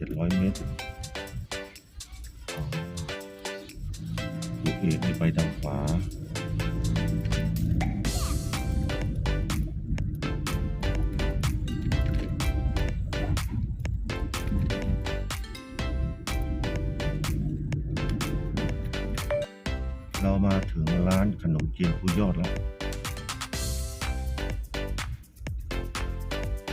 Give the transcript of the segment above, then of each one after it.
เจ็ดร้อยเมตรลูกเอกไปทางขวาเรามาถึงร้านขนมจีนครูยอดแล้ว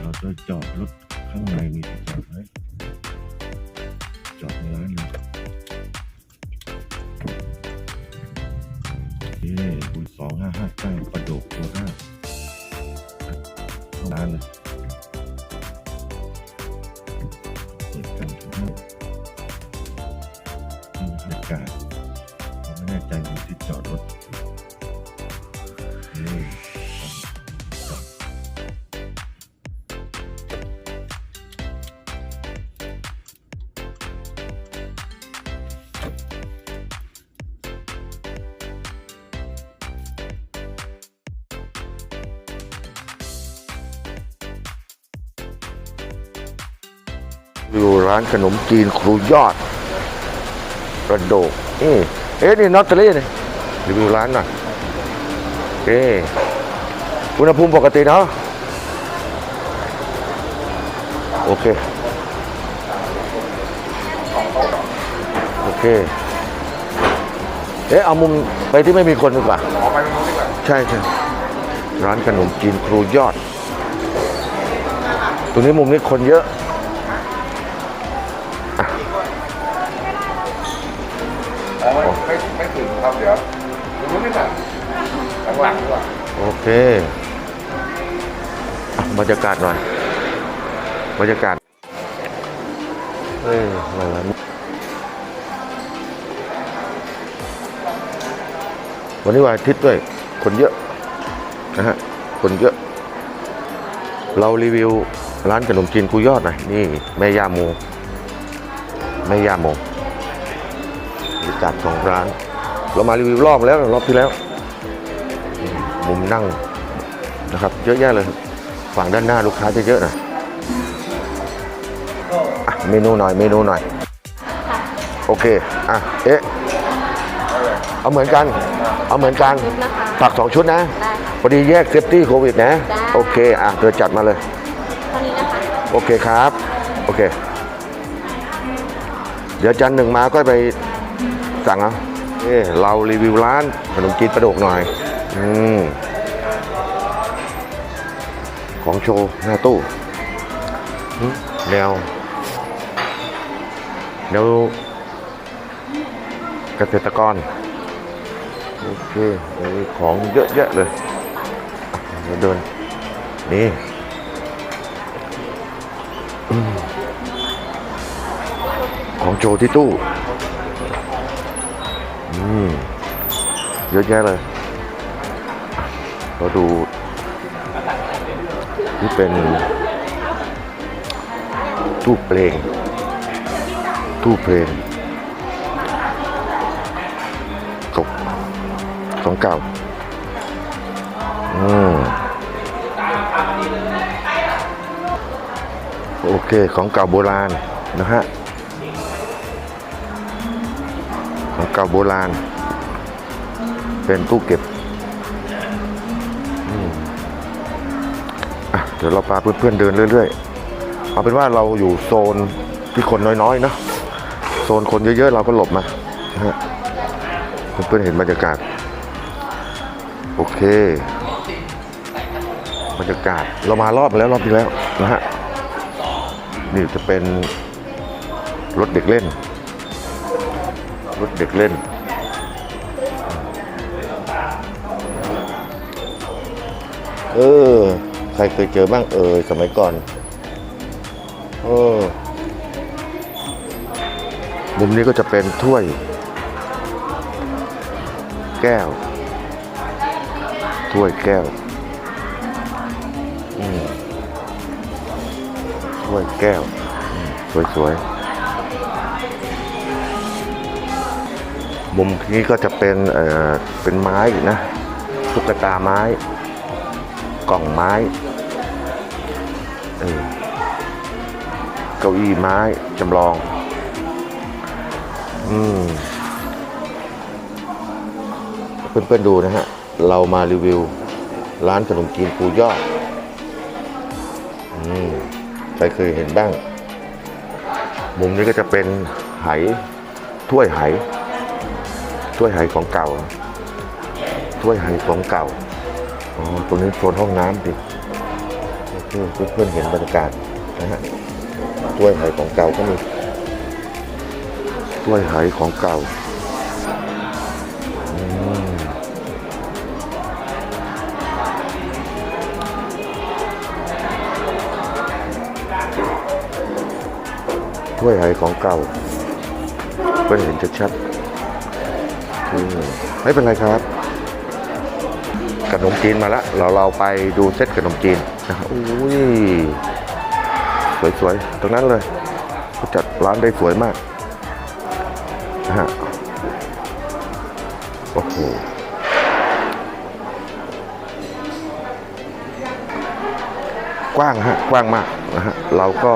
เราจะจอดรถข้างในมีที่จอดไหม จอดในร้านเลยเย้คุณสองห้าห้าเก้าประโดกโคราชเข้าร้านเลยเปิดกันทุกท่านบรรยากาศเราไม่แน่ใจมีที่จอดรถ อยู่ร้านขนมจีนครูยอดกระโดกนี่เอ๊ะนี่นอตเตอรี่นี่รีวิวร้านหน่อยโอเคอุณหภูมิปกติเนาะโอเค โอเค เอ๊ะเอามุมไปที่ไม่มีคนดีกว่าออกไปตรงนู้นดีกว่า ใช่ใช่ร้านขนมจีนครูยอด ตรงนี้มุมนี้คนเยอะ ครับเดี๋ยวตรงนู้นดีกว่าข้างหลังดีกว่าโอเคอะบรรยากาศหน่อย บรรยากาศเฮ้ยอะไรวะวันนี้วันอาทิตย์ด้วย คนเยอะนะฮะ คนเยอะ เรารีวิวร้านขนมจีนกูยอดหน่อยนี่แม่ย่าโมแม่ย่าโมบรรยากาศของร้าน เรามารีวิวรอบแล้วรอบที่แล้ว มุมนั่งนะครับ เยอะแยะเลยฝั่งด้านหน้าลูกค้าจะเยอะหนะอะเมนูหน่อยเมนูหน่อยโอเคอะเอ๊ะเอาเหมือนกัน เอาเหมือนกันชุดนะคะผักสองชุดนะได้ค่ะพอดีแยกเซฟตี้โควิดนะได้โอเค อะเดี๋ยวจัดมาเลยเท่านี้นะคะโอเคครับ โอเค เดี๋ยวจันทร์หนึ่งมาก็ไปสั่งเอา เอ้เรารีวิวร้านขนมจีนประโดกหน่อยอืมของโชว์หน้าตู้แนวแนวเกษตรกร โอเคของเยอะแยะเลยเดิน นี่ของโจที่ตู้ เยอะแยะเลย เราดูที่เป็นตู้เพลงตู้เพลงเก่าของเก่า อืมโอเค ของเก่าโบราณนะฮะ ของเก่าโบราณ เป็นตู้เก็บเดี๋ยวเราพาเพื่อนๆเดินเรื่อยๆ เอาเป็นว่าเราอยู่โซนที่คนน้อยๆเนาะโซนคนเยอะๆ เราก็หลบมานะฮะเพื่อนๆเห็นบรรยากาศ โอเค บรรยากาศเรามารอบแล้วรอบที่แล้วนะฮะนี่จะเป็นรถเด็กเล่น รถเด็กเล่น เออ ใครเคยเจอบ้างเออสมัยก่อน เออ มุมนี้ก็จะเป็นถ้วย แก้ว ถ้วยแก้วอืมถ้วยแก้ว สวยๆ มุมนี้ก็จะเป็นเอ่อเป็นไม้นะตุ๊กตาไม้ กล่องไม้เออเก้าอี้ไม้จำลองอืมเพื่อนๆดูนะฮะ เรามารีวิว ร้านขนมจีนปูยอดอืมใครเคยเห็นบ้าง มุมนี้ก็จะเป็นไหถ้วยไห ถ้วยไหของเก่าถ้วยไหของเก่าอ๋อตรงนี้โซนห้องน้ำดิโอเคเพื่อนเห็นบรรยากาศนะฮะถ้วยไหของเก่าก็มีถ้วยไหของเก่าอืมถ้วยไหของเก่าเพื่อนเห็นชัดๆ ไม่เป็นไรครับขนมจีนมาแล้วเราเราไปดูเซตขนมจีนนะครับอุ้ยสวยๆตรงนั้นเลยเขาจัดร้านได้สวยมากนะฮะโอ้โหกว้างฮะกว้างมากนะฮะเราก็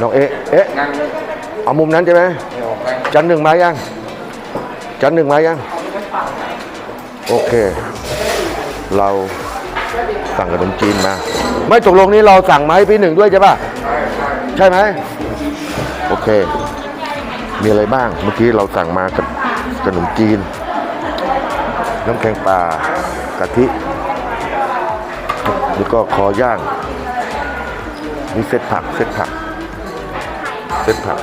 น้องเอ๊ะเอ๊ะนั่งเอามุมนั้นใช่ไหมไม่ออกไปจันหนึ่งมายัง จันหนึ่งมายัง โอเค เราสั่งขนมจีนมา ไม่ตกลงนี้เราสั่งมาให้พี่หนึ่งด้วยใช่ป่ะ ใช่ไหม โอเค มีอะไรบ้าง เมื่อกี้เราสั่งมากับขนมจีน น้ำแข็งปลากะทิ แล้วก็คอย่างนี่เซตผักเซตผักเซตผัก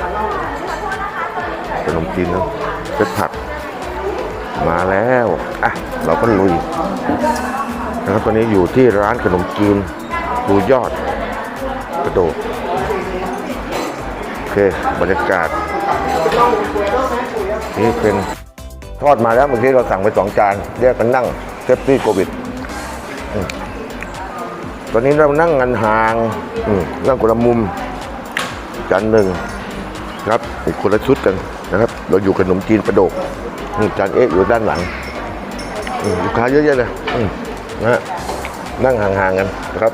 ขนมจีนนะเซตผัก มาแล้ว อะ เราก็ลุยนะครับตอนนี้อยู่ที่ร้านขนมจีนปูยอดกระโดดโอเค บรรยากาศ นี่เป็นทอดมาแล้วเมื่อกี้เราสั่งไปสองจานแยกกันนั่งเซฟตี้โควิดตอนนี้เรานั่งกันห่างนั่งคนละมุมจานหนึ่งครับอีกคนละชุดกันนะครับ เราอยู่ขนมจีนประโดก จานเอ๊ะอยู่ด้านหลังลูกค้าเยอะแยะเลยนะฮะนั่งห่างๆกันนะครับ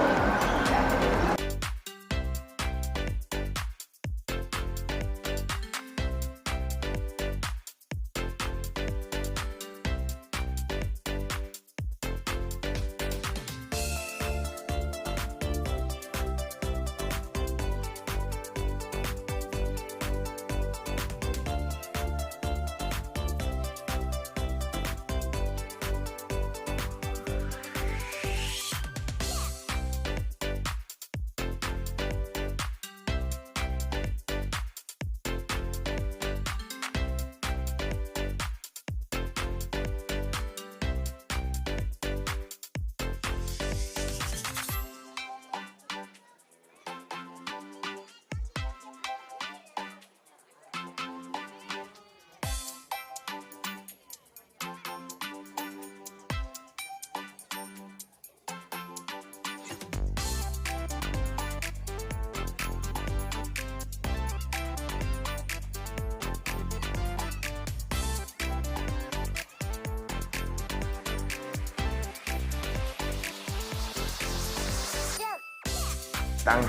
ตังค์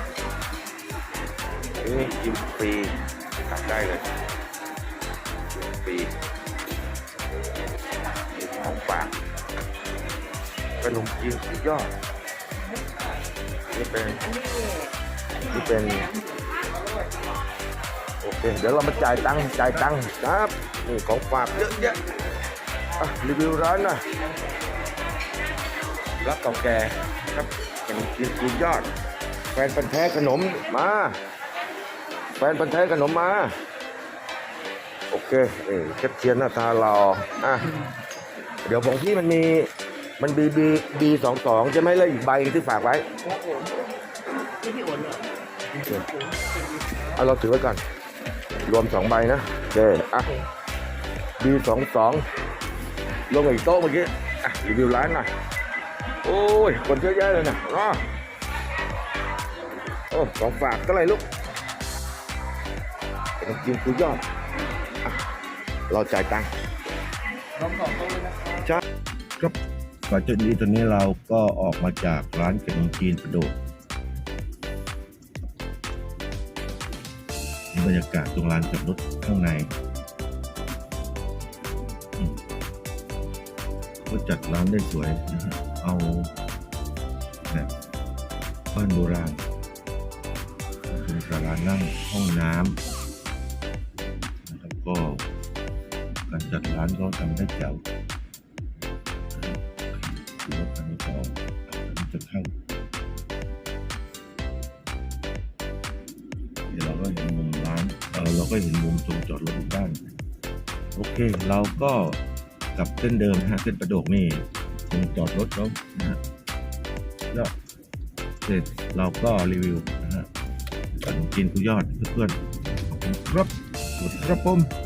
นี่กินฟรีตักได้เลยกินฟรีของฝากขนมจีนสุดยอดนี่เป็นนี่เป็นโอเคเดี๋ยวเรามาจ่ายตังค์จ่ายตังค์ครับนี่ของฝากเยอะแยะอะรีวิวร้านนะรับเก่าแก่ครับขนมจีนสุดยอด แฟนพันธุ์แท้ขนมมา แฟนพันธุ์แท้ขนมมา โอเคนี่เชฟเทียนหน้าตาหล่ออะเดี๋ยวของพี่มันมีมันบีบีบีสองสองใช่ไหมแล้วอีกใบที่ฝากไว้เอาเราถือไว้ก่อน รวมสองใบนะโอเคอะบีสองสองลงอีกโต๊ะเมื่อกี้อะรีวิวร้านหน่อยโอ้ย คนเยอะแยะเลยนะอ๋อ โอ้ของฝากเท่าไหร่ลูกขนมจีนคือยอดอะเราจ่ายตังค์ใช่ครับก่อนจุดนี้ตอนนี้เราก็ออกมาจากร้านขนมจีนประโดดบรรยากาศตรงลานจอดรถข้างในอืมก็จัดร้านได้สวยนะฮะเอาแบบบ้านโบราณเป็น ศาลานั่งห้องน้ำนะครับก็การจัดร้านก็ทำได้แจ๋วคือว่าคันนี้ก็จะเข้าเดี๋ยวเราก็เห็นมุมร้านเออเราก็เห็นมุมตรงจอดรถอีกด้านโอเค เราก็กลับเส้นเดิมนะฮะเส้นประโดกนี่ตรงจอดรถแล้วนะฮะแล้วเสร็จเราก็รีวิว นะฮะขนมจีนคุยอดเพื่อนๆขอบคุณครับสวัสดีครับผม